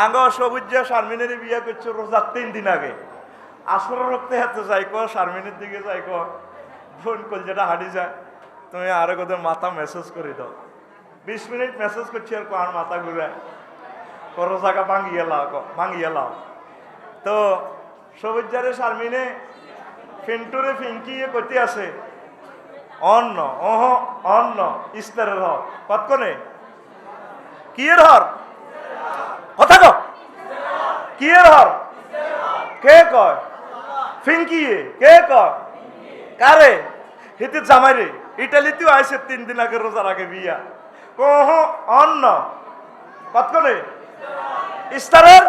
আঙ্গ সবুজ শারমিনের বিয়ে করছে রোজার তিন দিন আগে। আসর রক্তে হাতে যাই কো শারমিনের দিকে যাই কো ফোন কল যেটা হাঁটি যায় তুমি আরও কোথাও মাথা মেসেজ করে দাও। বিশ মিনিট মেসেজ করছি আর আর মাথা ঘুরায় করো জায়গা ভাঙিয়ে লাও ভাঙিয়ে লাও। তো সবুজারে শারমিনে ফিন্টুরে ফিঙ্কিয়ে করতে আছে অন্ন অহ অন্ন, ইস্তারের হর কতক্ষণে? কি এর হর কথা কো কি কে কয়? কে কারে? হিতে জামাই রে ইটালিতেও আইসে তিন দিন আগে, রোজার আগে বিয়া। ওহ, অন্ন। কতক্ষণে ইস্তারের?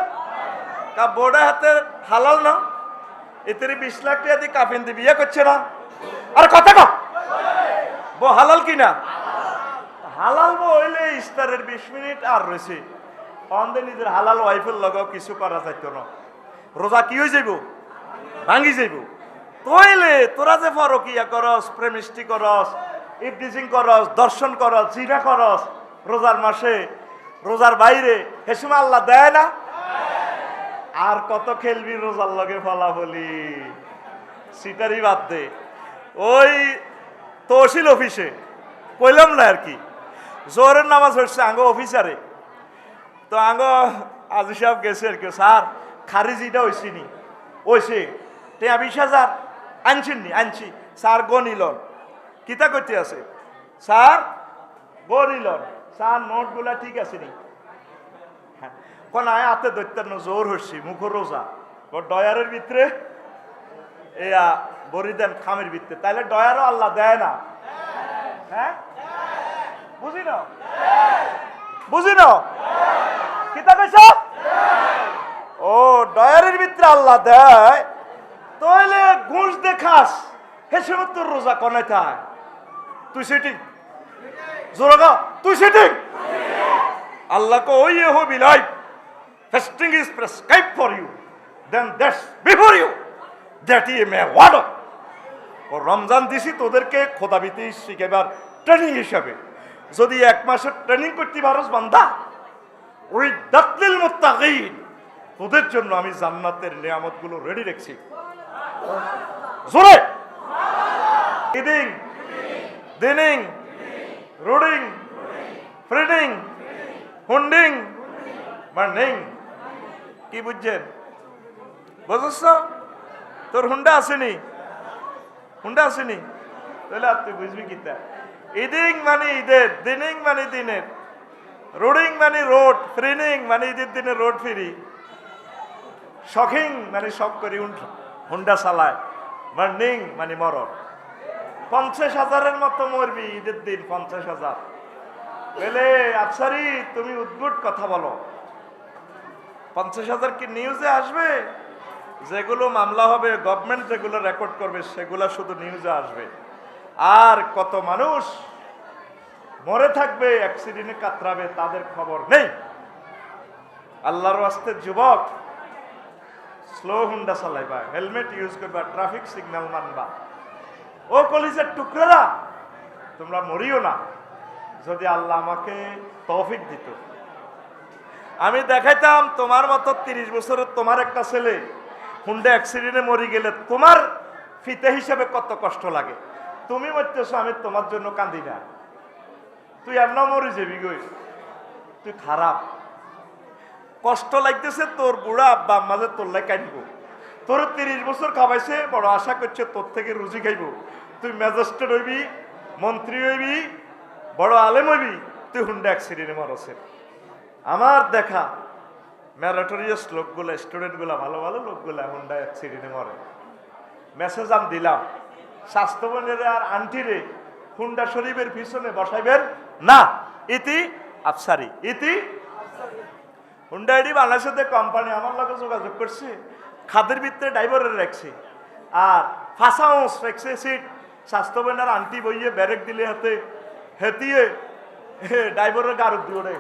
কা বোর্ডে হাতে হালাল না? এতে বিশ লাখ টাকা দিয়ে কাফিন দিয়ে বিয়ে করছে না? আর কথা কো বো হালাল কি না হালাল বো হইলে ইস্তারের বিশ মিনিট আর রয়েছে। অন্ধে নিজের হালাল ওয়াইফের লগেও কিছু করা যাইতো না। রোজা কি হয়ে যাইব? ভাঙি যাইব। তইলে তোরা যে ফরকিয়া করস প্রেমিষ্টি করস ইফটিজিং করস দর্শন করস জিনা করস রোজার মাসে রোজার বাইরে হেসুমা আল্লাহ দেয় না? আর কত খেলবি রোজার লগে ফলাফলি? সিটারি বাদ দে। ওই তহসিল অফিসে, কইলাম না আর কি। জোরের নামাজ হচ্ছে আঙ্গ অফিসারে। তো আঙ্গ, আজি সাহেব গেছে আর কি, স্যার। খারিজিটা হয়েছি নি। ওইছে টেয়া বিশ হাজার আনছেন নি, আনছি। স্যার গনিলন কিতা করতে আছে? স্যার গনিলন স্যার নোটগুলা ঠিক আছে নি? হ্যাঁ। কোন, আয় হাতে দৈত্যান্ন জোর হচ্ছি মুখ রোজা। ও ডয়ারের ভিতরে, এয়া বরি দেন খামের ভিতরে। তাইলে ডয়ারও আল্লাহ দেয় না। হ্যাঁ? বুঝি না বুঝি না কিতা কইছ? ও, ডয়ারের ভিতরে আল্লাহ দেয়, তাইলে ঘুষ দেখাস, হে তোর রোজা কনে থাক। তুই সেটিং জোরগা তুই সেটিং আল্লাহ কো ওই হো বিলাই fasting is prescribed for you, then that's before you, that ye may order ও, রমজান দিছি, তোদেরকে খোদাবিতে শিখেবার ট্রেনিং হিসাবে। যদি এক মাসের ট্রেনিং করতে পারস বান্দা ওই তোদের জন্য আমি জান্নাতের নিয়ামতগুলো রেডি রেখেছি। জোরে। ইদিং রুডিং হুন্ডিং কি বুঝছেন? বুঝছ? তোর হুন্ডা আসেনি? হুন্ডা আসেনি? তাহলে আর তুই বুঝবি কিতা ইদিং মানে ঈদের দিনিং মানে দিনের। রোডিং মানে রোড, ফ্রিনিং মানে ঈদের দিনে রোড ফিরি। শখিং মানে শখ করি হুন্ডা চালায়। মার্নিং মানে মরণ। পঞ্চাশ হাজারের মতো মরবি ঈদের দিন, পঞ্চাশ হাজার। বলে, আফসারি, তুমি উদ্ভুট কথা বলো। পঞ্চাশ হাজার কি নিউজে আসবে? যেগুলো মামলা হবে গভর্নমেন্ট যেগুলো রেকর্ড করবে, সেগুলো শুধু নিউজে আসবে। আর কত মানুষ মরে থাকবে অ্যাক্সিডেন্টে কাতরাবে, তাদের খবর নেই। আল্লাহর আস্তে যুবক স্লো হুন্ডা চালাইবা হেলমেট ইউজ করবা ট্রাফিক সিগন্যাল মানবা। ও কলিজের টুকরারা, তোমরা মরিও না। যদি আল্লাহ আমাকে তৌফিক দিত। আমি দেখাইতাম, তোমার মতো তিরিশ বছরের তোমার একটা ছেলে হুন্ডা অ্যাক্সিডেন্টে মরি গেলে তোমার ফিতে হিসেবে কত কষ্ট লাগে। তুমি মরতেছো, আমি তোমার জন্য কান্দি না। তুই এমন মরি যাবি গই তুই খারাপ। কষ্ট লাগতেছে তোর বুড়া আব্বা মাঝে তোর লাই কাঁদব তোর তিরিশ বছর খাবাইছে বড় আশা করছে তোর থেকে রুজি খাইব। তুই ম্যাজিস্ট্রেট হইবি, মন্ত্রী হইবি, বড় আলেম হইবি, তুই হুন্ডা অ্যাক্সিডেন্টে মরছে। আমার দেখা, ম্যারাটোরিয়াস লোকগুলো, স্টুডেন্টগুলো, ভালো ভালো লোকগুলো হুন্ডা অ্যাক্সিডেন্টে মরে। মেসেজ আমি দিলাম স্বাস্থ্যবনের আর আন্টিরে হুন্ডা শরীফের পিছনে বসাইবেন না, ইতি আফসারি ইতি হুন্ডা আইডি বাংলাদেশের কোম্পানি আমার লগে যোগাযোগ করছে খাদের ভিতরে ড্রাইভারের রাখছে। আর ফাঁসা অংশ রাখছে সিট স্বাস্থ্যবনের আন্টি বইয়ে ব্যারেক দিলে হাতে হেতিয়ে ড্রাইভারের গারদ দিয়ে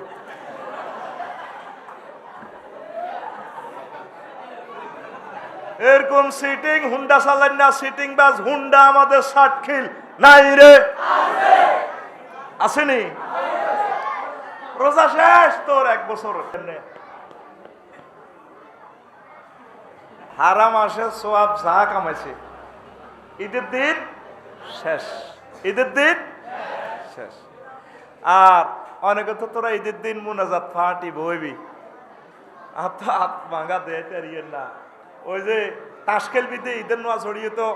এরকম সিটিং হুন্ডা চালান না সিটিং বাস হুন্ডা আমাদের ষাট খিল নাই রে। আসেনি রোজা শেষ তোর এক বছর। হারাম আসে সোয়াব যা কামাইছে, ঈদের দিন শেষ। ঈদের দিন শেষ। আর অনেকে তো তোরা ঈদের দিন মুনাজাত ফাটি বইবি। আর তো হাত ভাঙা দেয় না। ওই যে তাসকেল বিদে ঈদের নোয়া ছড়িয়ে তো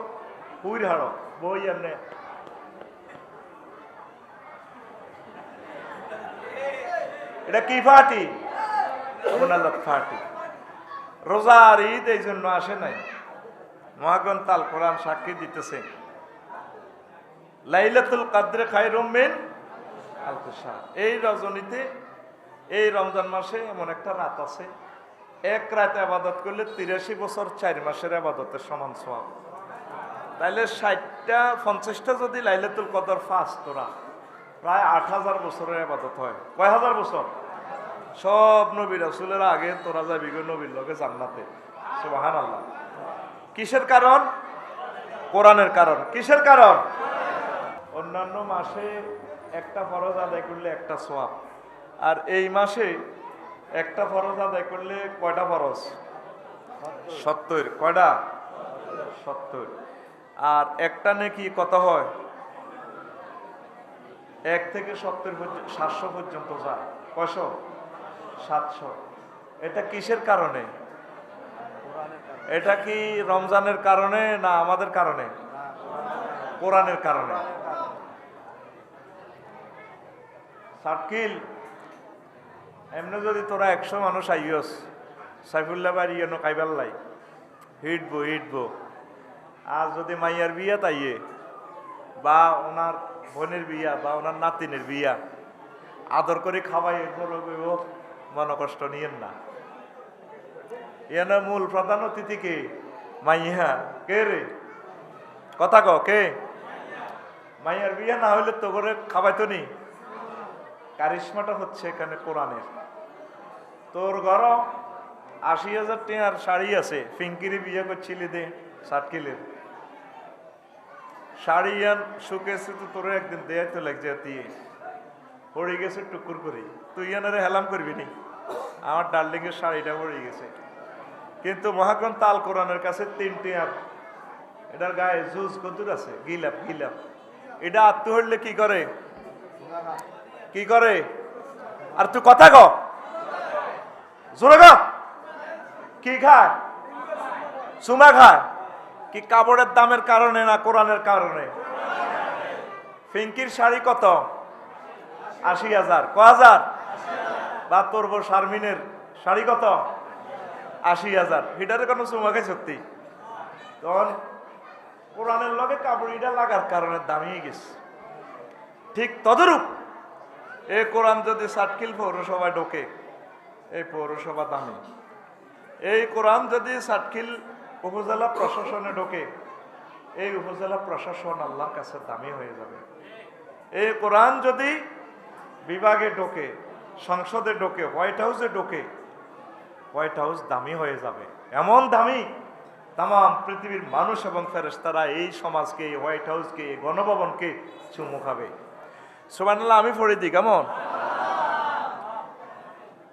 হুইর হাড়ো, বই এমনি। এটা কি ফাটি? মোনাজাত ফাটি। রোজার ঈদ এই জন্য আসে নাই। মহাগন তাল কোরআন সাক্ষী দিতেছে। লাইলাতুল কাদ্রে খাই রমিন এই রজনীতে, এই রমজান মাসে এমন একটা রাত আছে। এক রাতে আবাদত করলে তিরাশি বছর চার মাসের আবাদতের সমান সব তাইলে ষাটটা, পঞ্চাশটা যদি লাইলাতুল কদর ফাঁস তোরা প্রায় আট হাজার বছরের আবাদত হয়। কয় হাজার বছর? সব নবী রাসুলের আগে তোরা যাবি নবীর লগে জান্নাতে। সুবাহান আল্লাহ কিসের কারণ? কোরআনের কারণ। কিসের কারণ? অন্যান্য মাসে একটা ফরজ আদায় করলে একটা সোয়াব আর এই মাসে একটা ফরজ আদায় করলে কয়টা ফরজ? সত্তর। কয়টা? সত্তর। আর একটা নাকি কত হয়? এক থেকে সত্তর সাতশো পর্যন্ত যায় কয়শো? সাতশো। এটা কিসের কারণে? এটা কি রমজানের কারণে না আমাদের কারণে? কোরআনের কারণে। সার্কিল এমনি যদি তোরা একশো মানুষ আইয়স, সাইফুল্লাহ বাড়ি এন কাইবার লাই। হিটবো হিটবো। আর যদি মাইয়ার বিয়া তাইয়ে, বা ওনার বোনের বিয়া বা ওনার নাতিনের বিয়া, আদর করে খাওয়াই বড় মন কষ্ট নিয়েন না। এনে মূল প্রধান অতিথি কে? মাইয়া। কে রে? কথা ক, কে? মাইয়ার বিয়া না হইলে তো করে খাওয়াইতো নি। কারিশমাটা হচ্ছে এখানে কোরআনের। তোর ঘর আশি হাজার টিয়ার শাড়ি আছে, ফিঙ্কিরি বিয়ে করছিলি দে, সাতকিলের। শাড়ি আন শুকেছে তো তোর একদিন দেয় তো লাগছে দিয়ে পড়ে গেছে টুকুর করে তুই এনারে হেলাম করবি নি? আমার ডার্লিং এর শাড়িটা পড়ে গেছে। কিন্তু মহাগণ তাল কোরআনের কাছে তিনটে আপ এটার গায়ে জুজ কদুর আছে, গিলাপ গিলাপ। এটা আত্ম হইলে কি করে? কি করে? আর তুই কথা ক। জোরে গ কি খায়? চুমা খায়? কি কাপড়ের দামের কারণে না কোরআনের কারণে? ফিঙ্কির শাড়ি কত? আশি হাজার। ক হাজার? বা তোর শারমিনের শাড়ি কত? আশি হাজার। হিটারে কোনো চুমাকে সত্যি? তখন কোরআনের লগে কাপড় ইটা লাগার কারণে দামিয়ে গেছে। ঠিক তদরূপ এই কোরআন যদি সাতকিল পৌরসভায় ঢোকে, এই পৌরসভা দামি। এই কোরআন যদি সাতকিল উপজেলা প্রশাসনে ঢোকে, এই উপজেলা প্রশাসন আল্লাহর কাছে দামি হয়ে যাবে। এই কোরআন যদি বিভাগে ঢোকে, সংসদে ঢোকে, হোয়াইট হাউসে ঢোকে, হোয়াইট হাউস দামি হয়ে যাবে। এমন দামি তাম পৃথিবীর মানুষ এবং ফেরেস্তারা এই সমাজকে, এই হোয়াইট হাউসকে, এই গণভবনকে চুমু খাবে। সুবানাল্লাহ আমি পড়ে দিই, কেমন?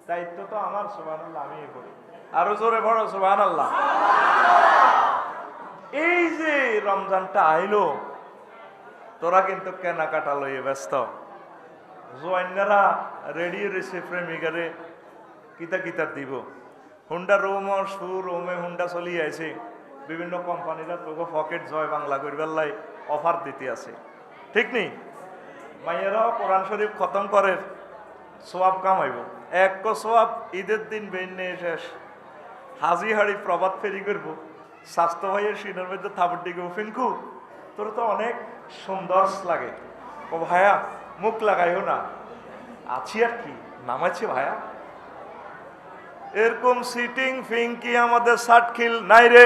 দায়িত্ব তো আমার সুবানাল্লাহ আমি করি। আরও জোরে বড় সুবান আল্লাহ এই যে রমজানটা আইলো, তোরা কিন্তু কেনাকাটা লইয়ে ব্যস্ত। জোয়ান্নারা রেডি রয়েছে প্রেমিকারে, কিতা কিতা দিব। হুন্ডা রোম সু রোমে হুন্ডা চলি আছে বিভিন্ন কোম্পানিরা তোকে পকেট জয় বাংলা করবার লাই অফার দিতে আছে। ঠিক নেই? মাইয়েরাও কোরআন শরীফ খতম করে সোয়াব কামাইব। এক সোয়াব ঈদের দিন বেন্যে শেষ। হাজি হাড়ি প্রবাদ ফেরি করব। স্বাস্থ্য ভাইয়ের সিনের মধ্যে থাপড় দিকে ফিঙ্কু তোর তো অনেক সুন্দর লাগে। ও ভাইয়া, মুখ লাগাইও না। আছি আর কি? নামাইছি ভাইয়া। এরকম সিটিং ফিঙ্কি আমাদের ষাটখিল নাই রে।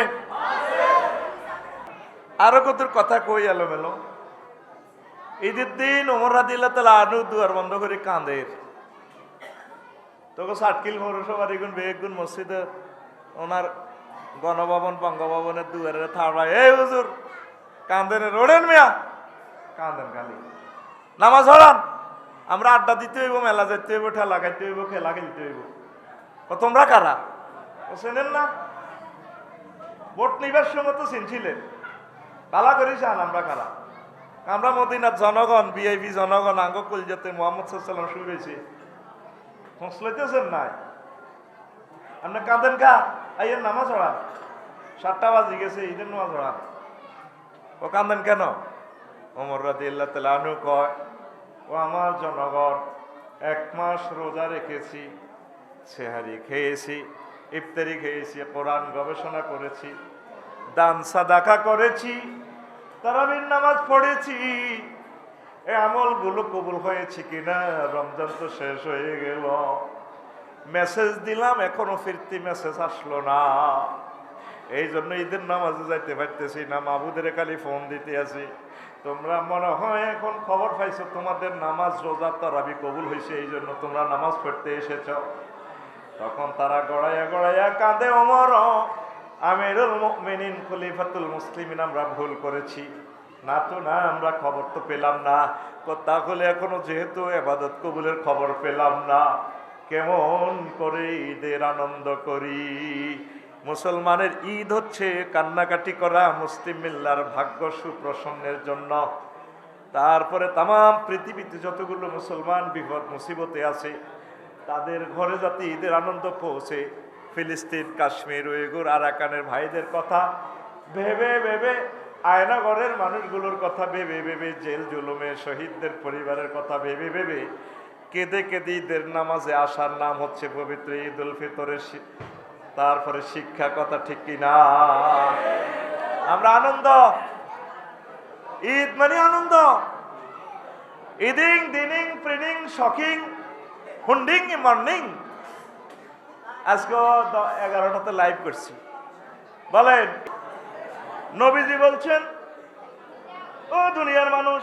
আরও কত কথা কই এলো মেলো ঈদের দিন ওমর রাদিল্লা তালা আনু দুয়ার বন্ধ করে কাঁদের তোকে ষাটকিল পৌরসভার এগুন বেগুন মসজিদে ওনার গণভবন, বঙ্গভবনের দুয়ারে থাড়ায় এই হুজুর, কান্দেন রোডেন মিয়া। কান্দেন খালি। নামাজ হরান আমরা আড্ডা দিতে হইব, মেলা যেতে হইব, ঠেলা খাইতে হইব, খেলা খেলতে হইব। ও তোমরা কারা? ও চেনেন না? ভোট নিবার সময় তো চিনছিলেন। কালা করেছে আমরা কারা। আমরা মদিনার জনগণ বিআইপি জনগণ আঙ্গ কলজাতে মোহাম্মদ সাল্লাম শুরু হয়েছে। হসলাইতেছেন নাই। আপনি কাঁদেন কা আইয়ের নামাজ পড়া। সাতটা বাজি গেছে, ঈদের নামাজ পড়া। ও কাঁদেন কেন? ওমর রাদি আল্লাহ তালু কয়, ও আমার জনগণ, এক মাস রোজা রেখেছি, সেহারি খেয়েছি, ইফতারি খেয়েছি, কোরআন গবেষণা করেছি, দান সাদাকা করেছি, তারাবির নামাজ পড়েছি। এই আমলগুলো কবুল হয়েছে কিনা? রমজান তো শেষ হয়ে গেল। মেসেজ দিলাম, এখনও ফিরতি মেসেজ আসলো না। এই জন্য ঈদের নামাজে যাইতে পারতেছি না মাহবুদের খালি ফোন দিতে আছি। তোমরা মনে হয় এখন খবর পাইছো, তোমাদের নামাজ রোজা তারাবি কবুল হয়েছে এই জন্য তোমরা নামাজ পড়তে এসেছ। তখন তারা গড়াইয়া গড়াইয়া কাঁদে অমর আমিরুল মুমিনিন খলিফাতুল মুসলিমিন, আমরা ভুল করেছি। না তো না, আমরা খবর তো পেলাম না। তাহলে এখনও যেহেতু এবাদত কবুলের খবর পেলাম না। কেমন করে ঈদের আনন্দ করি? মুসলমানের ঈদ হচ্ছে কান্নাকাটি করা মুসলিম মিল্লার ভাগ্য সুপ্রসন্নের জন্য। তারপরে তাম পৃথিবীতে যতগুলো মুসলমান বিপদ মুসিবতে আছে, তাদের ঘরে যাতে ঈদের আনন্দ পৌঁছে, ফিলিস্তিন, কাশ্মীর উইগুর আরাকানের ভাইদের কথা ভেবে ভেবে আয়নাগরের মানুষগুলোর কথা ভেবে ভেবে, জেল জুলুমে শহীদদের পরিবারের কথা ভেবে ভেবে কেঁদে কেঁদে ঈদের নামাজে আসার নাম হচ্ছে পবিত্র ঈদ উল ফিতরের তারপরে শিক্ষা কথা ঠিক কিনা? আমরা আনন্দ। ঈদ মানে আনন্দ। ইদিং, দিনিং, প্রিনিং শকিং হুন্ডিং, মর্নিং। আজকে এগারোটাতে লাইভ করছি। বলেন, নবীজি বলছেন, ও দুনিয়ার মানুষ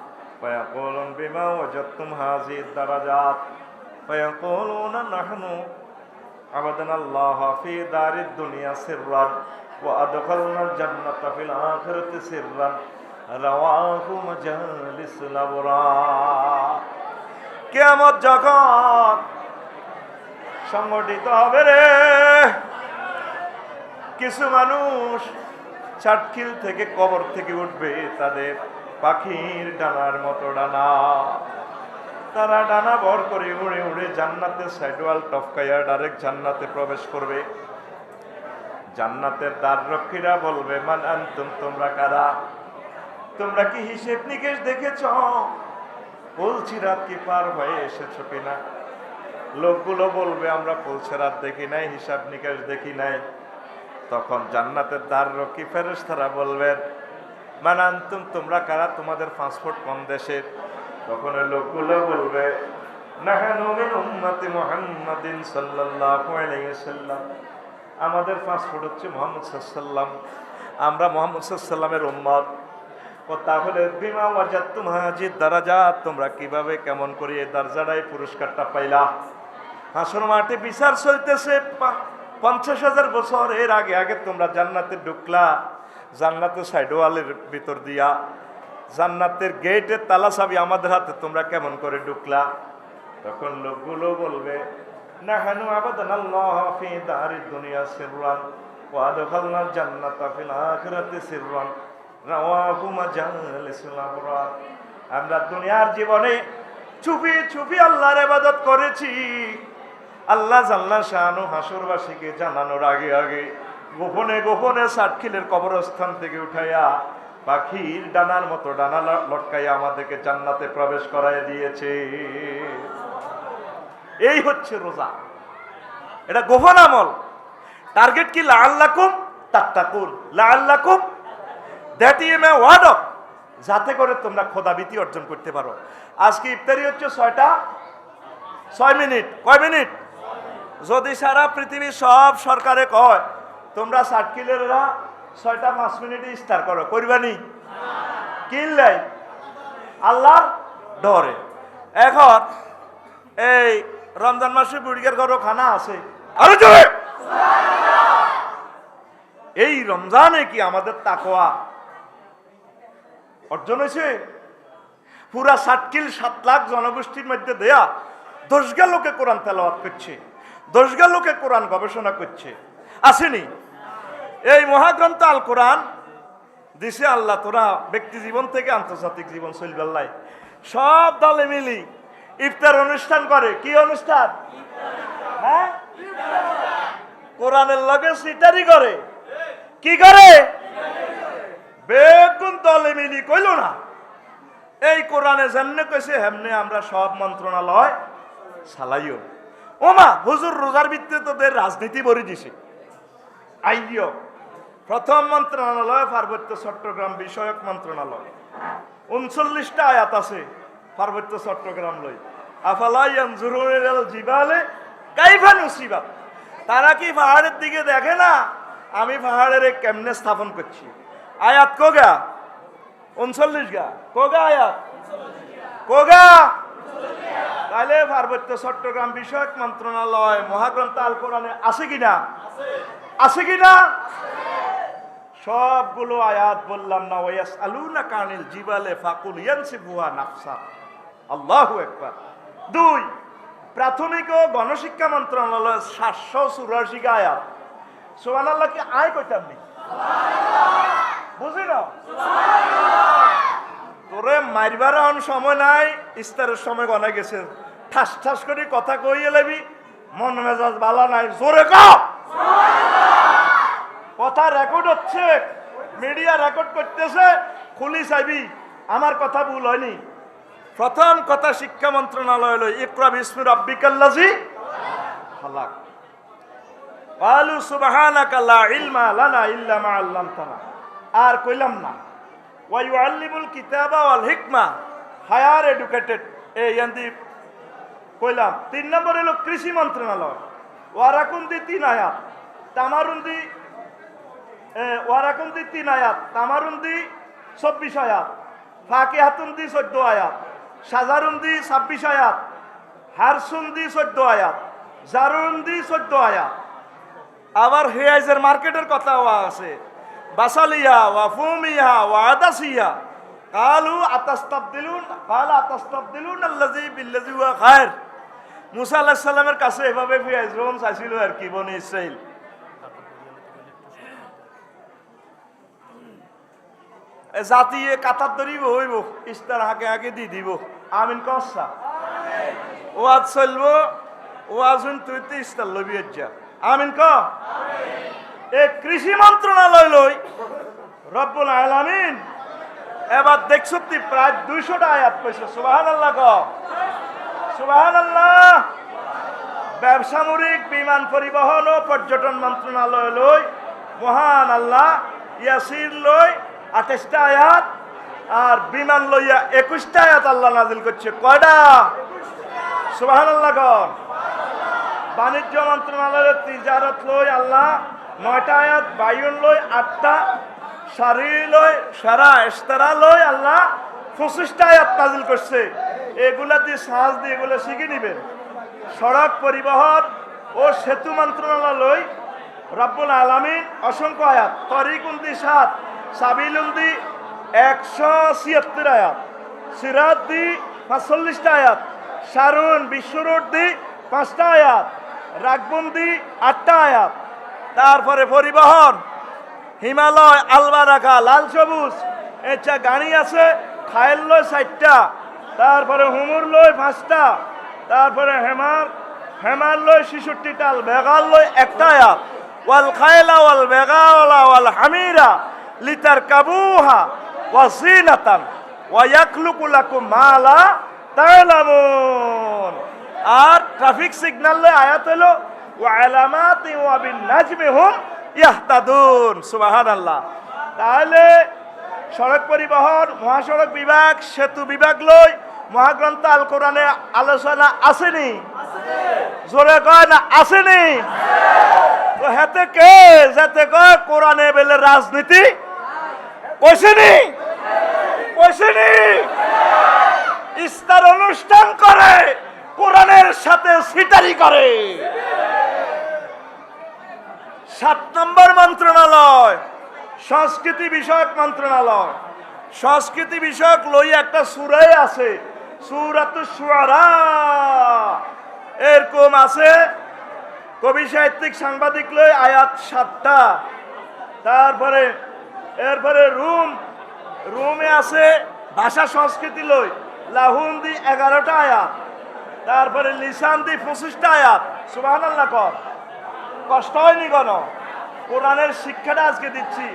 فيقولون بما وجدتم هذه الدرجات فيقولون نحن عبدنا الله في دار الدنيا سرا وأدخلنا الجنة في الآخرة سرا رواه مجالس الأبرار কেয়ামত যখন সংগঠিত হবে রে কিছু মানুষ চাটকিল থেকে কবর থেকে উঠবে তাদের পাখির ডানার মতো ডানা। তারা ডানা ভর করে উড়ে উড়ে জান্নাতে সাইডওয়াল টপকাইয়া ডাইরেক্ট জান্নাতে প্রবেশ করবে। জান্নাতের দ্বার রক্ষীরা বলবে, মান আনতুম, তোমরা কারা? তোমরা কি হিসেব নিকেশ দেখেছ? বলছি, রাত কি পার হয়ে এসেছ কিনা? লোকগুলো বলবে, আমরা পৌঁছে রাত দেখি নাই, হিসাব নিকাশ দেখি নাই। তখন জান্নাতের দ্বার রক্ষী ফেরেশতারা বলবেন মানান্তুম, তোমরা কারা? তোমাদের পাসপোর্ট কোন দেশের। তখন লোকগুলো বলবে আমাদের পাসপোর্ট হচ্ছে মোহাম্মদ সাল্লাম আমরা মোহাম্মদ সাল্লামের উম্মত। ও তাহলে, বিমা ওয়াজাত তুমহাজির দারাজা তোমরা কীভাবে, কেমন করে এই দরজাটাই পুরস্কারটা পাইলা? হাসর মাঠে বিচার চলতেছে। পঞ্চাশ হাজার বছর এর আগে আগে তোমরা জান্নাতে ঢুকলা। জান্নাতের সাইডওয়ালের ভিতর দিয়া, জান্নাতের গেটের তালা চাবি আমাদের হাতে, তোমরা কেমন করে ঢুকলা? তখন লোকগুলো বলবে দারিদ দুনিয়া আমরা দুনিয়ার জীবনে চুপি চুপি আল্লাহর ইবাদত করেছি। আল্লাহ জাল্লা শাহানু হাসুরবাসীকে জানানোর আগে আগে গোপনে গোপনে সাতখিলের কবরস্থান থেকে উঠাইয়া পাখির ডানার মতো ডানা লটকাইয়া আমাদেরকে জান্নাতে প্রবেশ করাই দিয়েছে। এই হচ্ছে রোজা। এটা গোপন আমল। টার্গেট কি? লাল্লাকুম তাত্তাকুন। লাল্লাকুম দ্যাট ইম এ ওয়ার্ড অফ যাতে করে তোমরা খোদাবিতি অর্জন করতে পারো। আজকে ইফতারি হচ্ছে ছয়টা। ছয় মিনিট। কয় মিনিট? যদি সারা পৃথিবী সব সরকারে কয় তোমরা ষাট কিলোরা ছয়টা পাঁচ মিনিটে স্টার করো করবানি কিনলাই আল্লাহর ডরে। এখন এই রমজান মাসে বুড়িগের ঘরও খানা আছে। এই রমজানে কি আমাদের তাকোয়া অর্জন হয়েছে? পুরা ষাটকিল সাত লাখ জনগোষ্ঠীর মধ্যে দেয়া দশগা লোকে কোরআন তেলাওয়াত করছে, দশগা লোকে কোরআন গবেষণা করছে। আসেনি? এই মহাগ্রন্থ আল কোরআন দিছে আল্লাহ, তোরা ব্যক্তি জীবন থেকে আন্তর্জাতিক জীবন চলবেল্লাই সব দলে মিলি ইফতার অনুষ্ঠান করে, কি অনুষ্ঠান? হ্যাঁ? কোরআনের লগে সিটারি করে। কি করে? বেগুন দলে মিলি, কইল না। এই কোরআনে যেমনে কইছে, হেমনে আমরা সব মন্ত্রণালয় চালাইও। ওমা, হুজুর রোজার ভিত্তিতে তোদের রাজনীতি ভরে দিছে। আইডিও প্রথম মন্ত্রণালয়, পার্বত্য চট্টগ্রাম বিষয়ক মন্ত্রণালয়। উনচল্লিশটা আয়াত আছে পার্বত্য চট্টগ্রাম লই জিবালে কাইফা তারা কি পাহাড়ের দিকে দেখে না? আমি পাহাড়ের কেমনে স্থাপন করছি? আয়াত কোগা? উনচল্লিশ গা। কোগা আয়াত? কোগা? তাহলে পার্বত্য চট্টগ্রাম বিষয়ক মন্ত্রণালয় মহাগ্রন্থ আল কোরআনে আছে কিনা? আছে কিনা? সবগুলো আয়াত বললাম না ওয়াস আলুনা কানিল জিবালে ফাকুল ইয়ানসিফুহা নাফসা। আল্লাহু একবার দুই, প্রাথমিক ও গণশিক্ষা মন্ত্রণালয় সাতশো চুরাশি আয়াত? সোহান আল্লাহকে আয় কইতাম নি? বুঝি না তোরে মারবার এখন সময় নাই, ইস্তারের সময় গনা গেছে। ঠাস ঠাস করে কথা কইয়ে লেবি, মন মেজাজ বালা নাই। জোরে ক কথা রেকর্ড হচ্ছে মিডিয়া রেকর্ড করতেছে, খুলি চাইবি। আমার কথা ভুল হয়নি। প্রথম কথা শিক্ষা মন্ত্রণালয় হলো ইকরা বিসমি রাব্বিকাল্লাজি খালাক। কালু সুবহানাকা লা ইলমা লানা ইল্লা মা আল্লামতানা। আর কইলাম না। ওয়া ইউআল্লিমুল কিতাবা ওয়াল হিকমা। হায়ার এডুকেটেড এই ইয়ান্দি কইলাম। তিন নম্বর হলো কৃষি মন্ত্রণালয়। ওয়ারাকুন্দি তিন আয়াত। তামারুন্দি ওয়ারাকুন্দি তিন আয়াত, তামারুন্দি চব্বিশ আয়াত ফাঁকি হাতুন্দি চোদ্দ আয়াত, সাজারুন্দি ছাব্বিশ আয়াত, হারসুন্দি চোদ্দ আয়াত, জারুন্দি চোদ্দ আয়াত। আবার হেয়াইজের মার্কেটের কথাও আছে, বাসালিয়া ওয়া ফুমিয়া ওয়া আদাসিয়া, কালু আতাস্তাবদিলুন কাল আতাস্তাবদিলুন আল্লাজি বিল্লাজি ওয়া খায়ের। মুসা আলাইহিস সালামের কাছে এভাবে ফিয়াইজ রোম চাইছিল আর কি, বনি ইসরাইল এ জাতি এ কাতার ধরিব হইব, ইস্তার আগে আগে দি দিব। আমিন কসা ওয়াজ চলবো ওয়াজুন তুই তো ইস্তার লবি যা। আমিন ক এ কৃষি মন্ত্রণালয় লই, রব্বুল আলামিন, এবার দেখছ তুই প্রায় দুইশোটা আয়াত পেয়েছে সুবাহান আল্লাহ ক সুবাহান আল্লাহ ব্যবসামরিক বিমান পরিবহন ও পর্যটন মন্ত্রণালয় লই, মহান আল্লাহ ইয়াসির লই আঠাশটা আয়াত আর বিমান লইয়া একুশটা আয়াত আল্লাহ নাজিল করছে। কয়টা? সুবাহান আল্লাহ বাণিজ্য মন্ত্রণালয়ের তিজারত লই আল্লাহ নয়টা আয়াত, বায়ুন লই আটটা, সারি লই সারা ইস্তারা লই আল্লাহ পঁচিশটা আয়াত নাজিল করছে। এগুলা দিয়ে সাহায্য দিয়ে এগুলো শিখে নিবেন। সড়ক পরিবহন ও সেতু মন্ত্রণালয় রাব্বুল আলামিন অসংখ্য আয়াত। তরিকুন্দি সাত দি দি পাঁচটা তারপরে পরিবহন, হিমালয় আলবা রাখা লাল সবুজ এছা গাড়ি আছে খায়েল লয় চারটা তারপরে হুমুর লয় পাঁচটা, তারপরে হেমার হেমার লয় শিশুটি টাল বেগাল লয় একটা আয়াত। ওয়াল খায়লা, ওয়াল বেগাওয়ালা, ওয়াল হামিরা লিতার কাবুহা ওয়া জিনাতান ওয়া ইয়াখলুকু লাকুম মা লা তা'লামুন। আর ট্রাফিক সিগন্যাল আয়াত হলো, ওয়া আলামাতি ওয়া বিন নাজমি হুম ইয়াহতাদুন। সুবহানাল্লাহ। তাহলে সড়ক পরিবহন, মহাসড়ক বিভাগ, সেতু বিভাগ লই মহাগ্রন্থ আল কোরআনে আলোচনা আসেনি। জোরে কয় না, আসেনি। তো হেতে কে? যাতে কয়, কোরআনে বেলে রাজনীতি কইছেনি কইছেনি ইস্তার অনুষ্ঠান করে, কোরআনের সাথে সিটারি করে। সাত নম্বর মন্ত্রণালয়, সংস্কৃতি বিষয়ক মন্ত্রণালয়। সংস্কৃতি বিষয়ক লই একটা সুরাই আছে সুরাত সুয়ারা এরকম আছে, কবি সাহিত্যিক সাংবাদিক লই আয়াত সাতটা। তারপরে এরপরে রুম, রুমে আছে ভাষা সংস্কৃতি লই। লাহুন দি এগারোটা আয়াত, তারপরে লিসান দি পঁচিশটা আয়াত। সুবাহ আল্লাহ কর। কষ্ট হয়নি কেন? কোরআনের শিক্ষাটা আজকে দিচ্ছি।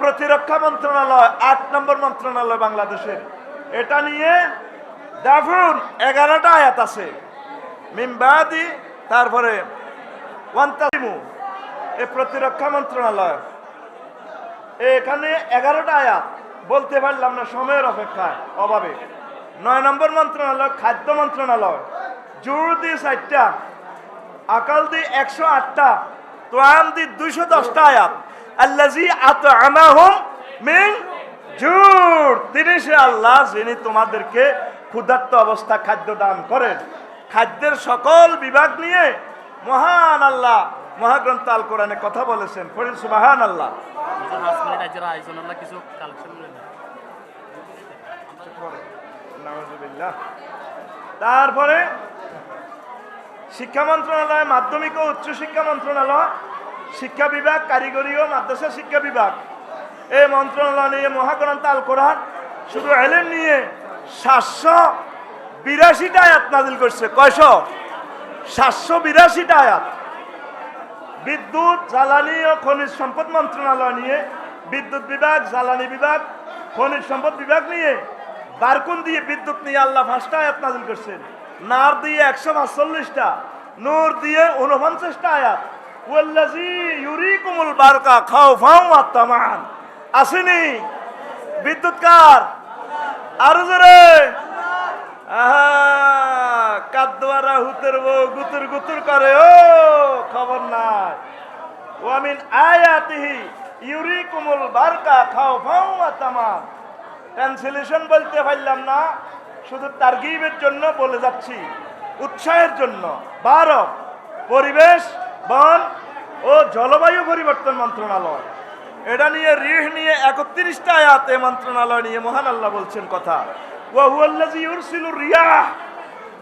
প্রতিরক্ষা মন্ত্রণালয়, আট নম্বর মন্ত্রণালয় বাংলাদেশের। এটা নিয়ে দেখুন এগারোটা আয়াত আছে। মিমবাদি, তারপরে ওয়ান্তাসিমু এ প্রতিরক্ষা মন্ত্রণালয়। এখানে এগারোটা আয়াত। বলতে পারলাম না, সময়ের অপেক্ষায়, অভাবে। নয় নম্বর মন্ত্রণালয়, খাদ্য মন্ত্রণালয়। জোর দি চারটা, আকাল দি একশো আটটা তোয়াম দি দুইশো দশটা আয়াত। আল্লাজি আত আমাহুম মিন জুর। তিনি সে আল্লাহ যিনি তোমাদেরকে ক্ষুধার্ত অবস্থা খাদ্য দান করেন। খাদ্যের সকল বিভাগ নিয়ে মহান আল্লাহ, মহাগ্রন্থ আল কোরআনে কথা বলেছেন। ফরিদ সুবাহান আল্লাহ তারপরে শিক্ষা মন্ত্রণালয়, মাধ্যমিক ও উচ্চ শিক্ষা মন্ত্রণালয়, শিক্ষা বিভাগ, কারিগরি ও মাদ্রাসা শিক্ষা বিভাগ। এই মন্ত্রণালয় নিয়ে মহাগ্রন্থ আল কোরআন শুধু এলেন নিয়ে সাতশো বিরাশিটা আয়াত নাজিল করছে। কয়শ? সাতশো বিরাশিটা আয়াত। বিদ্যুৎ, জ্বালানি ও খনিজ সম্পদ মন্ত্রণালয় নিয়ে বিদ্যুৎ বিভাগ, জ্বালানি বিভাগ, খনিজ সম্পদ বিভাগ নিয়ে বারকুন দিয়ে বিদ্যুৎ নিয়ে আল্লাহ ফার্স্টটা আয়াত নাজিল করছেন। নার দিয়ে একশো পাঁচচল্লিশটা, নূর দিয়ে উনপঞ্চাশটা আয়াত। ওয়াল্লাজি বিদ্যুৎ কার? গুতুর খবর নাই। ইউরিকুমুল বারকা, খাও ফাও তামাম ট্রান্সলেশন বলতে পারলাম না, শুধু তারগিবের জন্য বলে যাচ্ছি। উৎসাহের জন্য। বারো পরিবেশ, বন ও জলবায়ু পরিবর্তন মন্ত্রণালয়। এটা নিয়ে রিহ নিয়ে একত্রিশটা আয়াত মন্ত্রণালয় নিয়ে মহান আল্লাহ বলছেন কথা। ওয়াহুয়াল্লাজি ইউরসিলু রিয়াহ।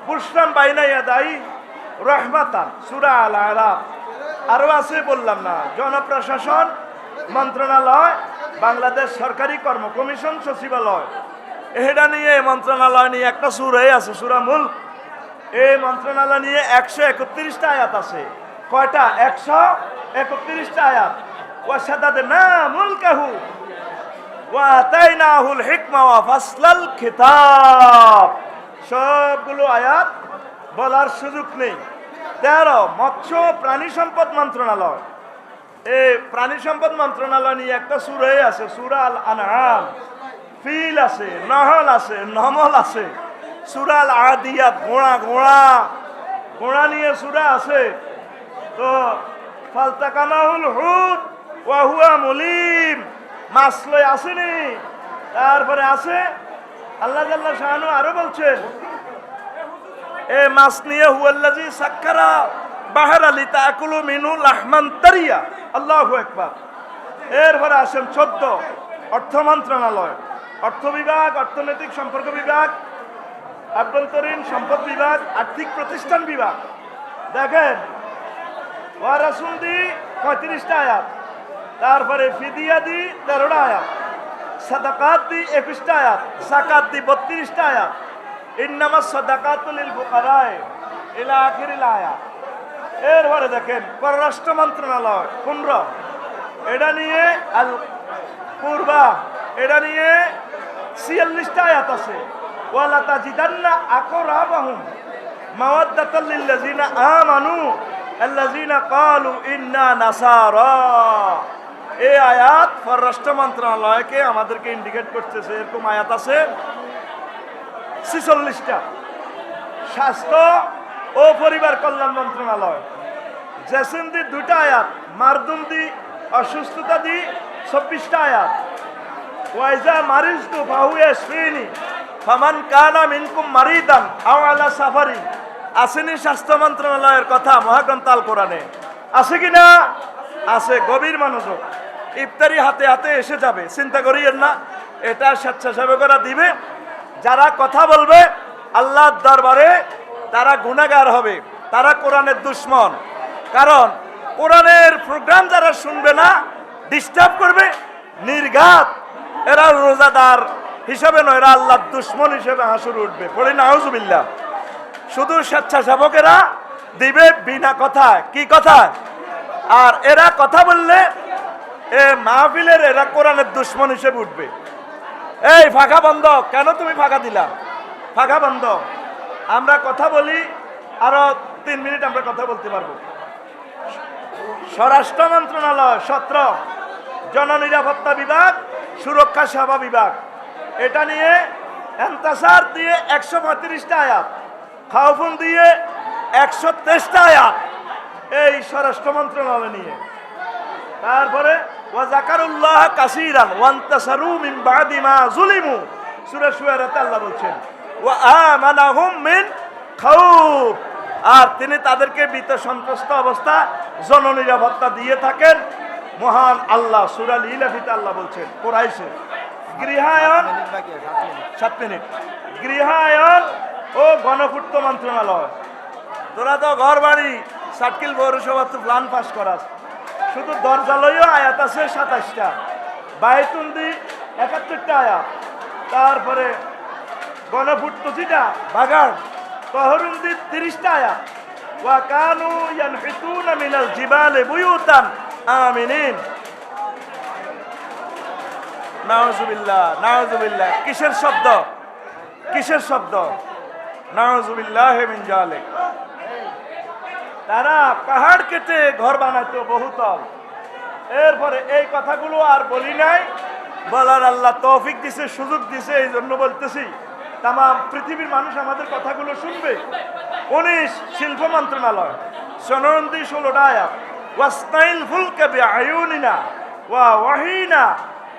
বুশরাম বাইনা ইয়াদাই রহমাতান। সূরা আল আরাফ আরও আছে বললাম না। জনপ্রশাসন মন্ত্রণালয়, বাংলাদেশ সরকারি কর্ম কমিশন সচিবালয়। এটা নিয়ে মন্ত্রণালয় নিয়ে একটা সুরাই আছে সুরা মূল এই মন্ত্রণালয় নিয়ে একশো একত্রিশটা আয়াত আছে। কয়টা? একশো একত্রিশটা আয়াত। না সবগুলো আয়াত নেই। তেরো, মৎস্য প্রাণী সম্পদ মন্ত্রণালয়। এই প্রাণী সম্পদ মন্ত্রণালয় নিয়ে একটা সুরাই আছে, সুরা আল আনআম। ফিল আছে, নহল আছে নমল আছে। সুরাল আদিয়াত ঘোড়া ঘোড়া ঘোড়া নিয়ে সুরা আছে। তো ফালতাকানাহুল হুদ ওয়াহুয়া মলিম। মাছ লই আসেনি। তারপরে আছে, আল্লাহ জাল্লাহ শাহানু আরও বলছেন, এ মাছ নিয়ে হুয়াল্লাজি সাক্কারা। বাহার আলী তাকুলু মিনু আল্লাহু একবার আসেন চোদ্দ, অর্থ মন্ত্রণালয়। অর্থ বিভাগ, অর্থনৈতিক সম্পর্ক বিভাগ সম্পদ বিভাগ, আর্থিক প্রতিষ্ঠান বিভাগ। দেখেন ওয়ারাসুল দি পঁয়ত্রিশটা আয়াত। তারপরে ফিদিয়া দি তেরোটা আয়াত। সাদাকাত দি একুশটা আয়াত। সাকাত দি বত্রিশটা আয়াত। ইন্নামা সাদাকাতুল ফুকারায়। ইলা আখিরিল আয়াত। এরপরে দেখেন, পররাষ্ট্র মন্ত্রণালয় পনেরো এটা নিয়ে আল পূর্বা এটা নিয়ে ছিয়াল্লিশটা আয়াত আছে। ওয়ালা তাজিদান্না নাসারা। এই আয়াত পররাষ্ট্র মন্ত্রণালয়কে আমাদেরকে ইন্ডিকেট আছে। স্বাস্থ্য ও পরিবার কল্যাণ মন্ত্রণালয়। জেসিন দি দুটা আয়াত, মারদুম দি অসুস্থতা দি চব্বিশটা আয়াত। ওয়াইজা মারিজতু ফাহু ইয়াশফিনি ফামান কানা মিনকুম মারিদান আও আলা সাফারি। আসেনি স্বাস্থ্য মন্ত্রণালয়ের কথা মহাগ্রন্থ আল কোরআনে। আছে কি না? আছে, গভীর মনোযোগ। ইফতারি হাতে হাতে এসে যাবে, চিন্তা করিয়েন না, এটা স্বেচ্ছাসেবকরা দিবে। যারা কথা বলবে, আল্লাহর দরবারে তারা গুণাগার হবে, তারা কোরআনের দুশ্মন। কারণ কোরআনের প্রোগ্রাম যারা শুনবে না ডিস্টার্ব করবে, নির্ঘাত। এরা রোজাদার হিসাবে নয়, এরা আল্লাহর দুশ্মন হিসেবে হাসুর উঠবে। পড়ি না আউজুবিল্লাহ শুধু স্বেচ্ছাসেবকেরা দিবে বিনা কথা কি কথা? আর এরা কথা বললে এ মাহফিলের এরা কোরআনের দুশ্মন হিসেবে উঠবে। এই, ফাঁকা বন্ধ। কেন তুমি ফাঁকা দিলা? ফাঁকা বন্ধ। আমরা কথা বলি, আরও তিন মিনিট আমরা কথা বলতে পারব। স্বরাষ্ট্র মন্ত্রণালয়, সত্র, জননিরাপত্তা বিভাগ, সুরক্ষা সেবা বিভাগ। এটা নিয়ে এন্তাসার দিয়ে একশো পঁয়ত্রিশটা আয়াত, খাওফুন দিয়ে একশো তেইশটা আয়াত এই স্বরাষ্ট্র মন্ত্রণালয় নিয়ে। তারপরে ওয়াজাকারুল্লাহ কাসিরান, ওয়ান্তাসারু মিন বাদি মা যুলিমু সূরা শুয়ারাতে আল্লাহ বলছেন আর তিনি তাদেরকে ভীত সন্ত্রস্ত অবস্থা, জননিরাপত্তা দিয়ে থাকেন। মহান আল্লাহ, সূরা ইলাফিতে আল্লাহ বলছেন, কোরাইশে, গৃহায়ন সাত মিনিট। গৃহায়ন ও গণপূর্ত মন্ত্রণালয়। তোরা তো ঘর বাড়ি সার্কিল পৌরসভা তো প্ল্যান পাস করাস। শুধু দরজালয়ও আয়াত আছে সাতাশটা বায়তুন্দি একাত্তরটা আয়াত। তারপরে গণপূর্ত যেটা বাগান তহরুন্দি তিরিশটা আয়াত। ওয়া কানু ইয়ানহিতুনা মিনাল জিবালে বুয়ুতান। আমিনিন। কিসের শব্দ? কিসের শব্দ? নাউজুবিল্লাহ মিন তারা পাহাড় কেটে ঘর বানাইতো বহুতল। এরপরে এই কথাগুলো আর বলি নাই। বলার আল্লাহ তৌফিক দিছে, সুযোগ দিছে এই জন্য বলতেছি। তাম পৃথিবীর মানুষ আমাদের কথাগুলো শুনবে। উনিশ, শিল্প মন্ত্রণালয়। সনরন্দি ষোলোটা আয়াত। ওয়াস্তাইল ফুলকে আয়ুনিনা ওয়া ওয়াহিনা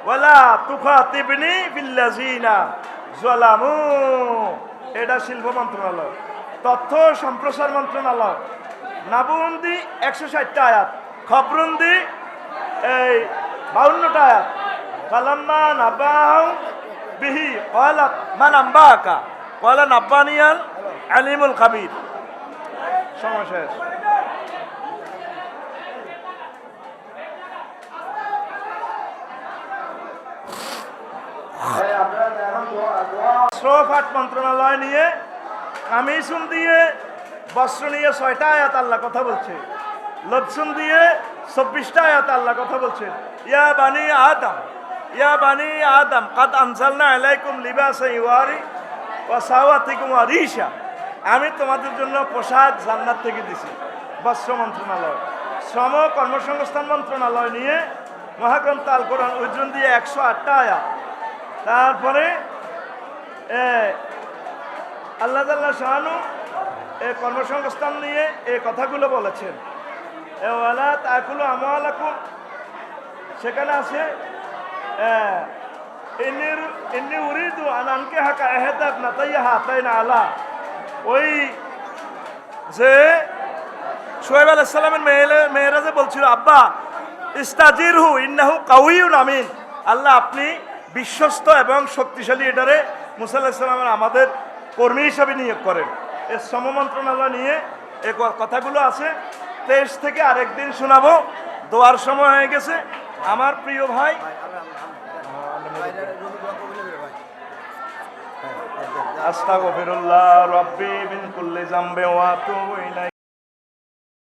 ওয়ালা তুখাতিবনি বিল্লাজিনা জলামু এটা শিল্প মন্ত্রণালয়। তথ্য সম্প্রসার মন্ত্রণালয়। নাবুন্দি একশো ষাটটা আয়াত। খবরুন্দি এই বাউন্নটা আয়াত। কালাম্মা নাবাহ বিহি কয়লা মান আম্বাকা? কয়লা নাব্বানিয়াল আলিমুল খাবির। সময় শেষ। শ্রফাট মন্ত্রণালয় নিয়ে কামিসুন দিয়ে, বস্ত্র নিয়ে ছয়টা আয়াত আল্লাহ কথা বলছে। লবসুন দিয়ে, চব্বিশটা আয়াত আল্লাহ কথা বলছে। ইয়া বানি আদম ইয়া বানি আদম, কাদ আনসালনা আলাইকুম লিবাসা ইওয়ারি ওয়া সাওয়াতিকুম আরিশা আমি তোমাদের জন্য পোশাক জান্নাত থেকে দিছি। বস্ত্র মন্ত্রণালয়। শ্রম, কর্মসংস্থান মন্ত্রণালয় নিয়ে মহাগ্রন্থ আল কোরআন উজ্জন দিয়ে একশো আটটা আয়া তারপরে আল্লাহ তাল্লাহ শাহানু এ কর্মসংস্থান নিয়ে এই কথাগুলো বলেছেন। এ, ওয়ালা তাকুলো আমালাকুম। সেখানে আছে এমনি উরিদু আনানকে হাকা নাতাইয়া হাতাই না আলা ওই যে সোহেব আলাইসাল্লামের মেয়েলে, মেয়েরা বলছিল, আব্বা ইস্তাজির হু ইন্নাহু কাউইউন আমিন। আল্লাহ আপনি বিশ্বস্ত এবং শক্তিশালী এটারে মুসা আমাদের কর্মী হিসাবে নিয়োগ করেন। এর শ্রম মন্ত্রণালয় নিয়ে এ কথাগুলো আছে। তেইশ থেকে আরেকদিন শোনাবো। দোয়ার সময় হয়ে গেছে। আমার প্রিয় ভাই আস্তাগফিরুল্লাহ রাব্বি মিন কুল্লি জাম্বে ওয়া আতুবু ইলাইহি।